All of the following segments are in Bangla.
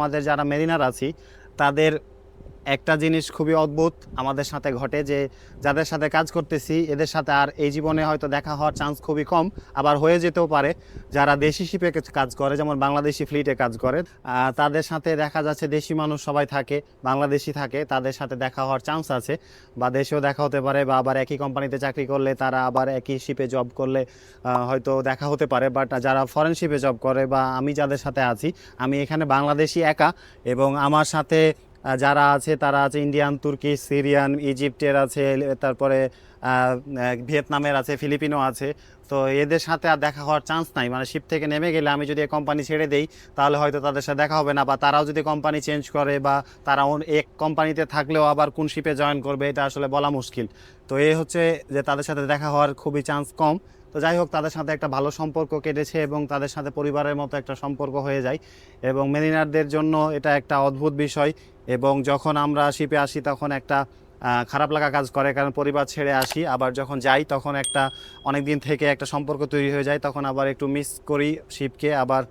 আমাদের যারা মেরিনার আছি তাদের একটা জিনিস খুবই অদ্ভুত আমাদের সাথে ঘটে যে যাদের সাথে কাজ করতেছি, এদের সাথে আর এই জীবনে হয়তো দেখা হওয়ার চান্স খুবই কম, আবার হয়ে যেতেও পারে। যারা দেশি শিপে কাজ করে, যেমন বাংলাদেশি ফ্লিটে কাজ করে তাদের সাথে দেখা যাচ্ছে দেশি মানুষ সবাই থাকে, বাংলাদেশি থাকে, তাদের সাথে দেখা হওয়ার চান্স আছে। বা দেশেও দেখা হতে পারে, বা আবার একই কোম্পানিতে চাকরি করলে তারা আবার একই শিপে জব করলে হয়তো দেখা হতে পারে। বাট যারা ফরেন শিপে জব করে, বা আমি যাদের সাথে আছি, আমি এখানে বাংলাদেশি একা এবং আমার সাথে যারা আছে, তারা আছে ইন্ডিয়ান, তুর্কি, সিরিয়ান, ইজিপ্টের আছে, তারপরে ভিয়েতনামের আছে, ফিলিপিনো আছে। তো এদের সাথে আর দেখা হওয়ার চান্স নাই। মানে শিপ থেকে নেমে গেলে আমি যদি কোম্পানি ছেড়ে দেই, তাহলে হয়তো তাদের সাথে দেখা হবে না। বা তারাও যদি কোম্পানি চেঞ্জ করে বা তারা এক কোম্পানিতে থাকলেও আবার কোন শিপে জয়েন করবে, এটা আসলে বলা মুশকিল। তো এই হচ্ছে যে তাদের সাথে দেখা হওয়ার খুবই চান্স কম। তো যাই হোক, তাদের সাথে একটা ভালো সম্পর্ক কেটেছে এবং তাদের সাথে পরিবারের মতো একটা সম্পর্ক হয়ে যায়। এবং মেরিনারদের জন্য এটা একটা অদ্ভুত বিষয়। এবং যখন আমরা শিপে আসি, তখন একটা খারাপ লাগা কাজ করে, কারণ পরিবার ছেড়ে আসি। আবার যখন যাই, তখন একটা অনেক দিন থেকে একটা সম্পর্ক তৈরি হয়ে যায়, তখন আবার একটু মিস করি শিপকে আবার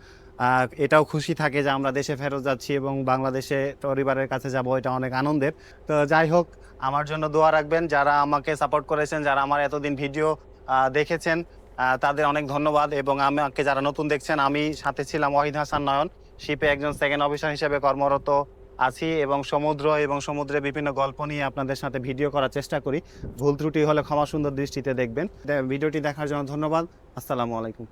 এটাও খুশি থাকে যে আমরা দেশে ফেরত যাচ্ছি এবং বাংলাদেশে পরিবারের কাছে যাব, এটা অনেক আনন্দের। তো যাই হোক, আমার জন্য দোয়া রাখবেন, যারা আমাকে সাপোর্ট করেছেন, যারা আমার এতদিন ভিডিও দেখেছেন তাদের অনেক ধন্যবাদ। এবং আমাকে যারা নতুন দেখছেন, আমি সাথে ছিলাম ওয়াহিদ হাসান নয়ন শিপে একজন সেকেন্ড অফিসার হিসেবে কর্মরত। আছি এবং সমুদ্র এবং সমুদ্রে বিভিন্ন গল্প নিয়ে আপনাদের সাথে ভিডিও করার চেষ্টা করি। ভুল ত্রুটি হলে ক্ষমা সুন্দর দৃষ্টিতে দেখবেন। ভিডিওটি দেখার জন্য ধন্যবাদ। আসসালামু আলাইকুম।